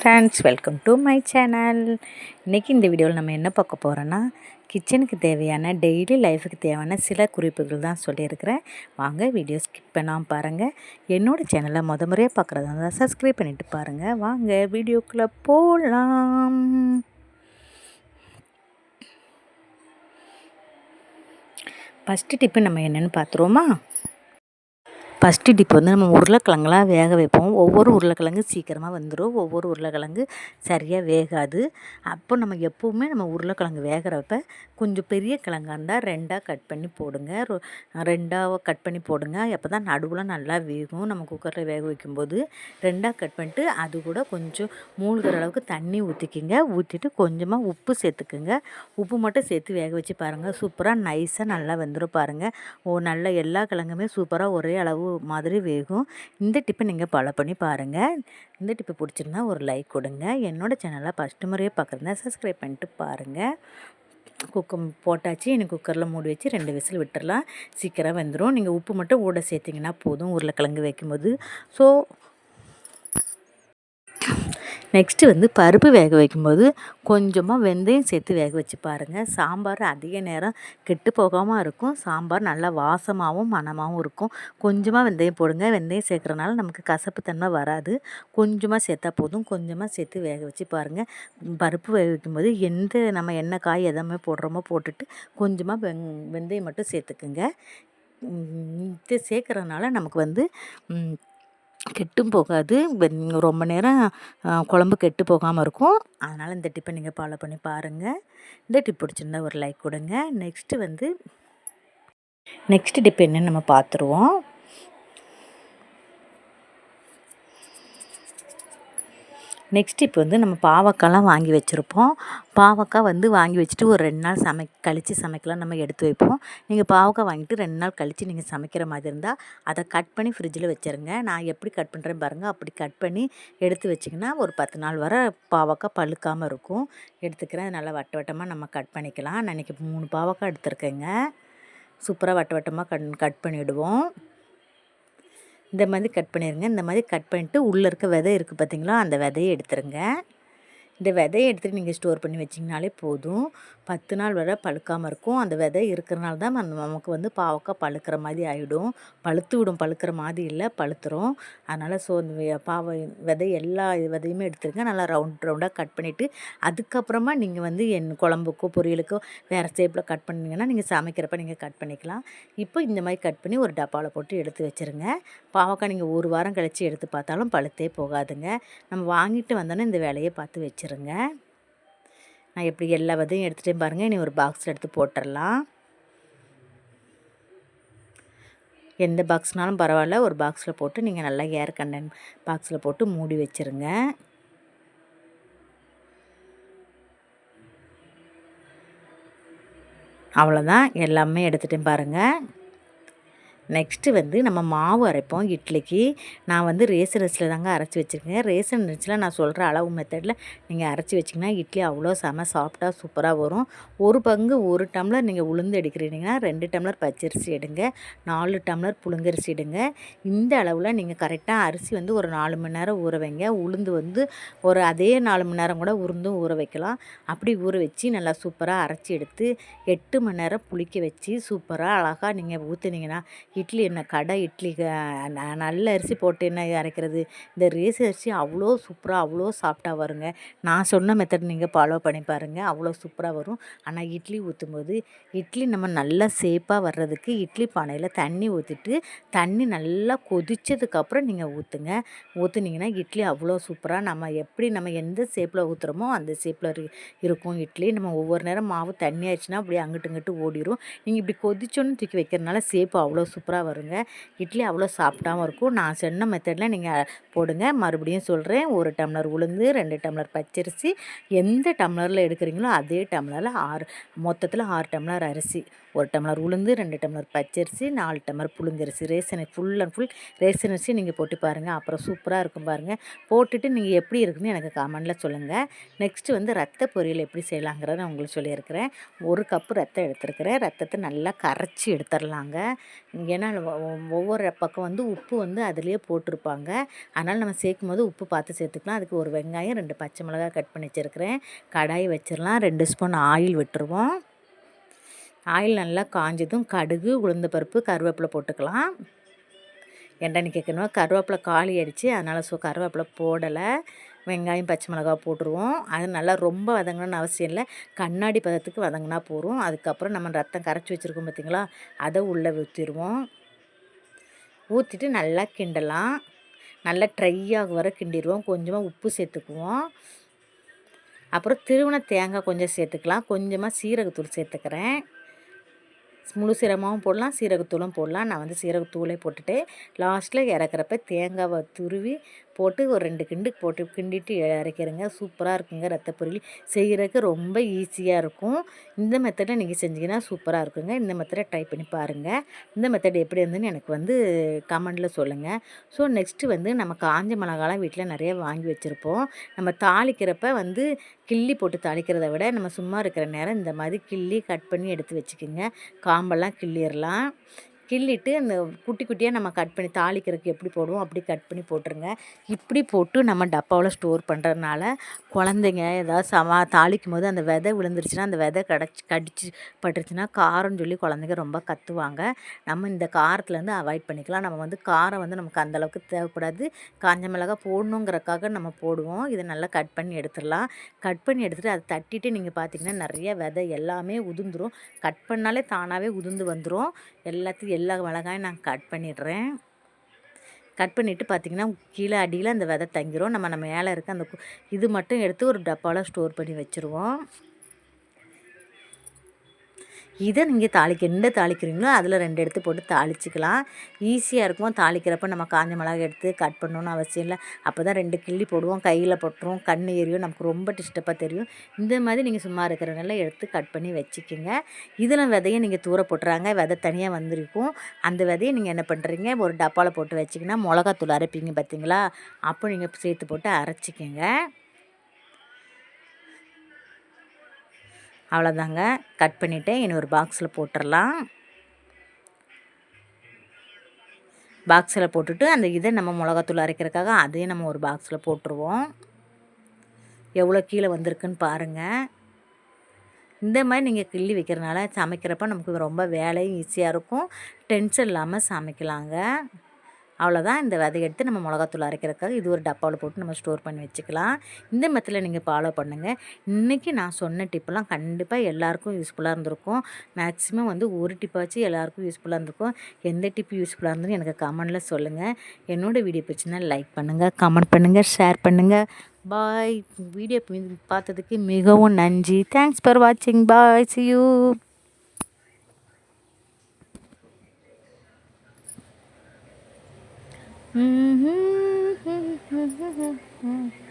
Friends welcome to my channel இன்றைக்கி இந்த வீடியோவில் நம்ம என்ன பார்க்க போகிறோன்னா கிச்சனுக்கு தேவையான டெய்லி லைஃபுக்கு தேவையான சில குறிப்புகள் தான் சொல்லியிருக்கிறேன். வாங்க வீடியோ ஸ்கிப் பண்ணாமல் பாருங்கள் என்னோடய சேனலை முத முறையாக பார்க்குறதா இருந்தால் சப்ஸ்கிரைப் பண்ணிவிட்டு பாருங்கள் வாங்க வீடியோக்குள்ளே போகலாம் ஃபஸ்ட்டு டிப்பு நம்ம என்னென்னு பார்த்துருவோமா? ஃபஸ்ட்டு டிப் வந்து நம்ம உருளைக்கிழங்குலாம் வேக வைப்போம். ஒவ்வொரு உருளைக்கிழங்கு சீக்கிரமாக வந்துடும் ஒவ்வொரு உருளைக்கிழங்கு சரியாக வேகாது. அப்போ நம்ம எப்போவுமே நம்ம உருளைக்கிழங்கு வேகிறப்ப கொஞ்சம் பெரிய கிழங்கா இருந்தால் ரெண்டாக கட் பண்ணி போடுங்க. ரெண்டாக கட் பண்ணி போடுங்க. அப்போ தான் நடுவில் நல்லா வேகும். நம்ம குக்கரில் வேக வைக்கும்போது ரெண்டாக கட் பண்ணிட்டு அது கூட கொஞ்சம் மூழ்கிற அளவுக்கு தண்ணி ஊற்றிக்கிங்க ஊற்றிட்டு கொஞ்சமாக உப்பு சேர்த்துக்குங்க. உப்பு மட்டும் சேர்த்து வேக வச்சு பாருங்கள் சூப்பராக நைஸாக நல்லா வெந்துடும் பாருங்கள் ஓ நல்ல எல்லா கிழங்குமே சூப்பராக ஒரே அளவு மாதிரி வேகும். இந்த டிப்பை நீங்கள் ஃபாலோ பண்ணி பாருங்கள் இந்த டிப்பு பிடிச்சிருந்தா ஒரு லைக் கொடுங்க. என்னோடய சேனலை ஃபஸ்ட்டு முறையே பார்க்குறதா சப்ஸ்கிரைப் பண்ணிட்டு பாருங்கள் குக்கம் போட்டாச்சு. எனக்கு குக்கரில் மூடி வச்சு ரெண்டு விசில் விட்டுறலாம். சீக்கிரம் வெந்துடும் நீங்கள் உப்பு மட்டும் ஊட சேர்த்திங்கன்னா போதும். உருளைக்கிழங்கு வைக்கும்போது. ஸோ நெக்ஸ்ட்டு வந்து பருப்பு வேக வைக்கும்போது கொஞ்சமாக வெந்தயம் சேர்த்து வேக வச்சு பாருங்கள் சாம்பார் அதிக நேரம் கெட்டு போகாமல் இருக்கும். சாம்பார் நல்லா வாசமாகவும் மணமாகவும் இருக்கும். கொஞ்சமாக வெந்தயம் போடுங்க. வெந்தயம் சேர்க்குறனால நமக்கு கசப்பு தன்மை வராது. கொஞ்சமாக சேர்த்தா போதும். கொஞ்சமாக சேர்த்து வேக வச்சு பாருங்கள் பருப்பு வேக வைக்கும்போது எந்த நம்ம எண்ணெய் காய் எதாமே போடுறோமோ போட்டுட்டு கொஞ்சமாக வெங் வெந்தயம் மட்டும் சேர்த்துக்குங்க. இது சேர்க்குறதுனால நமக்கு வந்து கெட்டும் போகாது. ரொம்ப நேரம் குழம்பு கெட்டு போகாமல் இருக்கும். அதனால் இந்த டிப்பை நீங்கள் ஃபாலோ பண்ணி பாருங்கள் இந்த டிப் பிடிச்சிருந்தா ஒரு லைக் கொடுங்க. நெக்ஸ்ட்டு வந்து நெக்ஸ்ட் டிப் என்னன்னு நம்ம பார்த்துருவோம். நெக்ஸ்ட் இப்போ வந்து நம்ம பாவக்காய்லாம் வாங்கி வச்சுருப்போம். பாவக்காய் வந்து வாங்கி வச்சுட்டு ஒரு ரெண்டு நாள் சமை கழித்து சமைக்கலாம் நம்ம எடுத்து வைப்போம். நீங்கள் பாவக்காய் வாங்கிட்டு ரெண்டு நாள் கழித்து நீங்கள் சமைக்கிற மாதிரி இருந்தால் அதை கட் பண்ணி ஃப்ரிட்ஜில் வச்சுருங்க. நான் எப்படி கட் பண்ணுறேன் பாருங்கள் அப்படி கட் பண்ணி எடுத்து வச்சிங்கன்னா ஒரு பத்து நாள் வர பாவக்காய் பழுக்காமல் இருக்கும். எடுத்துக்கிறேன். நல்லா வட்ட வட்டமாக நம்ம கட் பண்ணிக்கலாம். நான் இன்றைக்கி மூணு பாவக்காய் எடுத்துருக்கேங்க. சூப்பராக வட்ட வட்டமாக கட் கட் பண்ணிவிடுவோம் இந்த மாதிரி கட் பண்ணிடுங்க இந்த மாதிரி கட் பண்ணிட்டு உள்ளே இருக்க விதை இருக்குது பார்த்திங்களா? அந்த விதையை எடுத்துருங்க. இந்த விதையை எடுத்துகிட்டு நீங்கள் ஸ்டோர் பண்ணி வச்சிங்கனாலே போதும். பத்து நாள் வரை பழுக்காமல் இருக்கும். அந்த விதை இருக்கிறனால தான் நமக்கு வந்து பாவக்காய் பழுக்கிற மாதிரி ஆகிடும் பழுத்து விடும் பழுக்கிற மாதிரி இல்லை பழுத்துரும். அதனால் ஸோ இந்த பாவ விதை எல்லா விதையுமே எடுத்துருங்க. நல்லா ரவுண்ட் ரவுண்டாக கட் பண்ணிவிட்டு அதுக்கப்புறமா நீங்கள் வந்து என் குழம்புக்கோ பொரியலுக்கோ வேறு ஷேப்பில் கட் பண்ணிங்கன்னா நீங்கள் சமைக்கிறப்ப நீங்கள் கட் பண்ணிக்கலாம். இப்போ இந்த மாதிரி கட் பண்ணி ஒரு டப்பாவில் போட்டு எடுத்து வச்சுருங்க. பாவக்காய் நீங்கள் ஒரு வாரம் கழித்து எடுத்து பார்த்தாலும் பழுத்தே போகாதுங்க. நம்ம வாங்கிட்டு வந்தோன்னே இந்த வேலையை பார்த்து வச்சுருங்க. வச்சுருங்க நான் எப்படி எல்லா விதையும் எடுத்துகிட்டே பாருங்கள் இனி ஒரு பாக்ஸில் எடுத்து போட்டுடலாம் எந்த பாக்ஸ்னாலும் பரவாயில்ல. ஒரு பாக்ஸில் போட்டு நீங்கள் நல்லா ஏர் கண்டன் பாக்ஸில் போட்டு மூடி வச்சுருங்க. அவ்வளோதான் எல்லாமே எடுத்துகிட்டே பாருங்கள் நெக்ஸ்ட்டு வந்து நம்ம மாவு அரைப்போம் இட்லிக்கு. நான் வந்து ரேசன் அரிசியில் தாங்க அரைச்சி வச்சுருக்கேன். ரேசன் அரிசியில் நான் சொல்கிற அளவு மெத்தடில் நீங்கள் அரைச்சி வச்சிங்கன்னா இட்லி அவ்வளோ செம சாஃப்டாக சூப்பராக வரும். ஒரு பங்கு ஒரு டம்ளர் நீங்கள் உளுந்து எடுக்கிறீங்கன்னா ரெண்டு டம்ளர் பச்சரிசி எடுங்க. நாலு டம்ளர் புழுங்கரிசி எடுங்க. இந்த அளவில் நீங்கள் கரெக்டாக அரிசி வந்து ஒரு நாலு மணி நேரம் ஊற வைங்க. உளுந்து வந்து ஒரு அதே நாலு மணி நேரம் கூட உருந்தும் ஊற வைக்கலாம். அப்படி ஊற வச்சு நல்லா சூப்பராக அரைச்சி எடுத்து எட்டு மணி நேரம் புளிக்க வச்சு சூப்பராக அழகாக நீங்கள் ஊற்றுனீங்கன்னா இட்லி என்ன கடை இட்லி நல்ல அரிசி போட்டு என்ன அரைக்கிறது? இந்த ரேஸ் அரிசி அவ்வளோ சூப்பராக அவ்வளோ சாஃப்டாக வருங்க. நான் சொன்ன மெத்தட் நீங்கள் ஃபாலோ பண்ணி பாருங்கள் அவ்வளோ சூப்பராக வரும். ஆனால் இட்லி ஊற்றும் போது இட்லி நம்ம நல்லா சேஃபாக வர்றதுக்கு இட்லி பானையில் தண்ணி ஊற்றிட்டு தண்ணி நல்லா கொதித்ததுக்கப்புறம் நீங்கள் ஊற்றுங்க ஊற்றுனீங்கன்னா இட்லி அவ்வளோ சூப்பராக நம்ம எப்படி நம்ம எந்த ஷேப்பில் ஊற்றுறோமோ அந்த ஷேப்பில் இருக்கும் இட்லி. நம்ம ஒவ்வொரு நேரம் மாவு தண்ணி ஆயிடுச்சுன்னா அப்படியே அங்கிட்டு இங்கிட்டு ஓடிடும் நீங்கள் இப்படி கொதிச்சோன்னு தூக்கி வைக்கிறதுனால சேப்பு அவ்வளோ சூப்பராக சூப்பராக வருங்க. இட்லி அவ்வளோ சாஃப்டாகவும் இருக்கும். நான் சொன்ன மெத்தடில் நீங்கள் போடுங்க. மறுபடியும் சொல்கிறேன் ஒரு டம்ளர் உளுந்து ரெண்டு டம்ளர் பச்சரிசி. எந்த டம்ளரில் எடுக்கிறீங்களோ அதே டம்ளரில் ஆறு மொத்தத்தில் ஆறு டம்ளர் அரிசி. ஒரு டம்ளர் உளுந்து ரெண்டு டம்ளர் பச்சரிசி நாலு tumbler புழுங்கரிசி. Ration full and full ration அரிசி நீங்கள் போட்டு பாருங்கள் அப்புறம் சூப்பராக இருக்கும் பாருங்கள் போட்டுட்டு நீங்கள் எப்படி இருக்குன்னு எனக்கு கமெண்டில் சொல்லுங்கள் நெக்ஸ்ட்டு வந்து ரத்த பொரியல் எப்படி செய்யலாங்கிறத நான் உங்களுக்கு சொல்லியிருக்கிறேன். ஒரு கப்பு ரத்தம் எடுத்துருக்கிறேன். ரத்தத்தை நல்லா கரைச்சி எடுத்துடலாங்க ஏன்னா ஒவ்வொரு பக்கம் வந்து உப்பு வந்து அதுலேயே போட்டிருப்பாங்க. அதனால் நம்ம சேர்க்கும் போது உப்பு பார்த்து சேர்த்துக்கலாம். அதுக்கு ஒரு வெங்காயம் ரெண்டு பச்சை மிளகாய் கட் பண்ணி வச்சுருக்கிறேன். கடாய் வச்சிடலாம். ரெண்டு ஸ்பூன் ஆயில் விட்டுருவோம். ஆயில் நல்லா காஞ்சதும் கடுகு உளுந்தப்பருப்பு கருவேப்பிலை போட்டுக்கலாம். எண்ணெய் கேட்கணும்? கருவேப்பிலை காலி அடித்து அதனால் ஸோ கருவேப்பிலை போடலை. வெங்காயம் பச்சை மிளகா போட்டுருவோம். அது நல்லா ரொம்ப வதங்கணும்னு அவசியம் இல்லை. கண்ணாடி பதத்துக்கு வதங்கினா போதும். அதுக்கப்புறம் நம்ம ரத்தம் கரைச்சி வச்சுருக்கோம் பார்த்தீங்களா? அதை உள்ளே ஊற்றிடுவோம் ஊற்றிட்டு நல்லா கிண்டலாம். நல்லா ட்ரை ஆக வர கிண்டிடுவோம். கொஞ்சமாக உப்பு சேர்த்துக்குவோம். அப்புறம் திருவண தேங்காய் கொஞ்சம் சேர்த்துக்கலாம். கொஞ்சமாக சீரகத்தூள் சேர்த்துக்கிறேன். முழு சீரகமாகவும் போடலாம். சீரகத்தூளும் போடலாம். நான் வந்து சீரகத்தூளே போட்டுட்டு லாஸ்ட்டில் இறக்குறப்ப தேங்காவை துருவி போட்டு ஒரு ரெண்டு கிண்டு போட்டு கிண்டிட்டு இறக்கிறங்க சூப்பராக இருக்குங்க ரத்த பொரியல் செய்கிறதுக்கு ரொம்ப ஈஸியாக இருக்கும். இந்த மெத்தடை நீங்கள் செஞ்சீங்கன்னா சூப்பராக இருக்குங்க. இந்த மெத்தடை ட்ரை பண்ணி பாருங்கள் இந்த மெத்தட் எப்படி இருந்துன்னு எனக்கு வந்து கமெண்டில் சொல்லுங்கள் ஸோ நெக்ஸ்ட்டு வந்து நம்ம காஞ்ச மிளகாலாம் வீட்டில் நிறைய வாங்கி வச்சுருப்போம். நம்ம தாளிக்கிறப்ப வந்து கிள்ளி போட்டு தாளிக்கிறத விட நம்ம சும்மா இருக்கிற நேரம் இந்த மாதிரி கிள்ளி கட் பண்ணி எடுத்து வச்சுக்கோங்க. காம்பெல்லாம் கிள்ளிடலாம் கிள்ளிட்டு அந்த குட்டி குட்டியாக நம்ம கட் பண்ணி தாளிக்கிறதுக்கு எப்படி போடுவோம் அப்படி கட் பண்ணி போட்டுருங்க. இப்படி போட்டு நம்ம டப்பாவில் ஸ்டோர் பண்ணுறதுனால குழந்தைங்க ஏதாவது சமா தாளிக்கும் போது அந்த விதை விழுந்துருச்சுன்னா அந்த விதை கடைச்சி கடிச்சு பட்டுருச்சுன்னா காரம்னு சொல்லி குழந்தைங்க ரொம்ப கத்துவாங்க. நம்ம இந்த காரத்துலேருந்து அவாய்ட் பண்ணிக்கலாம். நம்ம வந்து காரம் வந்து நமக்கு அந்தளவுக்கு தேவைப்படாது. காஞ்ச மிளகா போடணுங்கிறக்காக நம்ம போடுவோம். இதை நல்லா கட் பண்ணி எடுத்துடலாம். கட் பண்ணி எடுத்துகிட்டு அதை தட்டிட்டு நீங்கள் பார்த்தீங்கன்னா நிறைய விதை எல்லாமே உதிர்ந்துடும் கட் பண்ணாலே தானாகவே உதிர்ந்து வந்துடும் எல்லாத்தையும் எல்லா மிளகாயும் நான் கட் பண்ணிடுறேன். கட் பண்ணிவிட்டு பார்த்திங்கன்னா கீழே அடியில் அந்த விதை தங்கிரும். நம்ம நம்ம மேலே இருக்க அந்த கு- இது மட்டும் எடுத்து ஒரு டப்பாவில் ஸ்டோர் பண்ணி வச்சுருவோம். இதை நீங்கள் தாளிக்க எந்த தாளிக்கிறீங்களோ அதில் ரெண்டு எடுத்து போட்டு தாளிச்சிக்கலாம். ஈஸியாக இருக்கும். தாளிக்கிறப்ப நம்ம காஞ்ச மிளகா எடுத்து கட் பண்ணணும்னு அவசியம் இல்லை. அப்போ தான் ரெண்டு கிள்ளி போடுவோம். கையில் போட்டுரும். கண் எரியும். நமக்கு ரொம்ப டிஸ்டர்பாக தெரியும். இந்த மாதிரி நீங்கள் சும்மா இருக்கிறனால எடுத்து கட் பண்ணி வச்சுக்கோங்க. இதில் விதையை நீங்கள் தூர போட்டுறாங்க. விதை தனியாக வந்திருக்கும். அந்த விதையை நீங்கள் என்ன பண்ணுறீங்க ஒரு டப்பாவில் போட்டு வச்சிங்கன்னா மிளகாத்தூள் அரைப்பீங்க பார்த்தீங்களா அப்போ நீங்கள் சேர்த்து போட்டு அரைச்சிக்கோங்க. அவ்வளோதாங்க. கட் பண்ணிவிட்டு இன்னொரு பாக்ஸில் போட்டுடலாம் பாக்ஸில் போட்டுட்டு அந்த இதை நம்ம மிளகாத்தூள் அரைக்கிறதுக்காக அதையும் நம்ம ஒரு பாக்ஸில் போட்டுருவோம். எவ்வளோ கீழே வந்திருக்குன்னு பாருங்கள் இந்த மாதிரி நீங்கள் கிள்ளி வைக்கிறனால சமைக்கிறப்ப நமக்கு ரொம்ப வேலையும் ஈஸியாக இருக்கும். டென்ஷன் இல்லாமல் சமைக்கலாங்க. அவ்வளோதான் இந்த விதை எடுத்து நம்ம மிளகாத்தூள் அரைக்கிறதுக்காக இது ஒரு டப்பாவில் போட்டு நம்ம ஸ்டோர் பண்ணி வச்சுக்கலாம். இந்த மெத்தில் நீங்கள் ஃபாலோ பண்ணுங்கள் இன்றைக்கி நான் சொன்ன டிப்பெல்லாம் கண்டிப்பாக எல்லாருக்கும் யூஸ்ஃபுல்லாக இருந்திருக்கும். மேக்ஸிமம் வந்து ஒரு டிப்பாச்சு எல்லாருக்கும் யூஸ்ஃபுல்லாக இருந்திருக்கும். எந்த டிப் யூஸ்ஃபுல்லாக இருந்ததுன்னு எனக்கு கமெண்டில் சொல்லுங்கள் என்னோடய வீடியோ பிடிச்சிருந்தா லைக் பண்ணுங்கள் கமெண்ட் பண்ணுங்கள் ஷேர் பண்ணுங்கள் பாய் வீடியோ பார்த்ததுக்கு மிகவும் நன்றி. தேங்க்ஸ் ஃபார் வாட்சிங் பாய் சி யூ Mm-hmm.